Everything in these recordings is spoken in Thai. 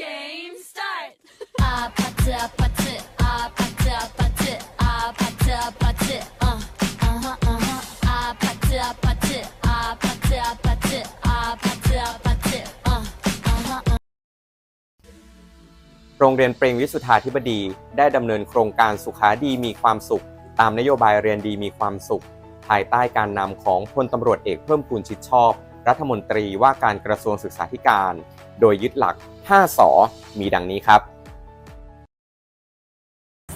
Game start. 아파트 아파트 아파트 아파트 아파트 아파트 어 어허 어허 아파트 아파트 아파트 아파트 아파트 아파트 어 어허 โรงเรียนเปรงวิสุทธาธิบดีได้ดำเนินโครงการสุขาดีมีความสุข ตามนโยบายเรียนดีมีความสุข ภายใต้การนำของพลตำรวจเอกเพิ่มพูนชิดชอบ รัฐมนตรีว่าการกระทรวงศึกษาธิการ โดยยึดหลัก 5สอมีดังนี้ครับ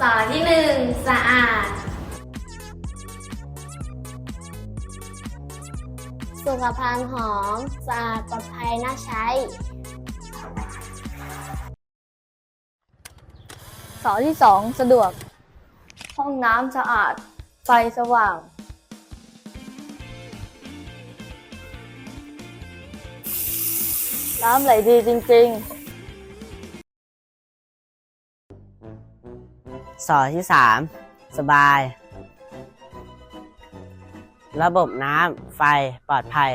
สอที่หนึ่งสะอาด สุขภัณฑ์หอมสะอาดปลอดภัยน่าใช้ สอที่สองสะดวก ห้องน้ำสะอาด ไฟสว่าง น้ำไหลดีจริงสอที่สามสบาย ระบบน้ำไฟปลอดภัย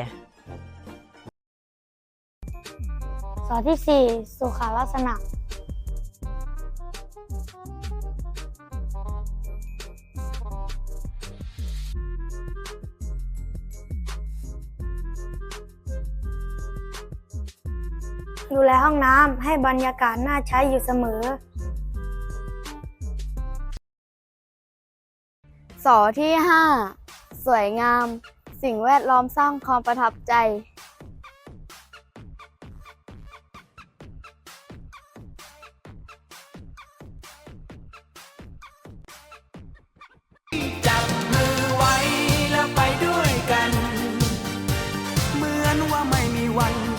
สอที่สี่สุขลักษณะ ดูแลห้องน้ำให้บรรยากาศน่าใช้อยู่เสมอ สอที่ห้าสวยงาม สิ่งแวดล้อมสร้างความประทับใจ จับมือไว้แล้วไปด้วยกัน เหมือนว่าไม่มีวัน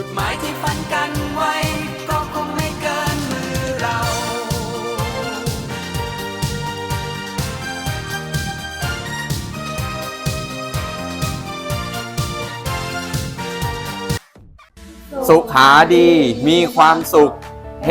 จุดหมายที่ฝันกันไว้ก็คงไม่เกินมือเรา สุขาดีมีความสุข เฮ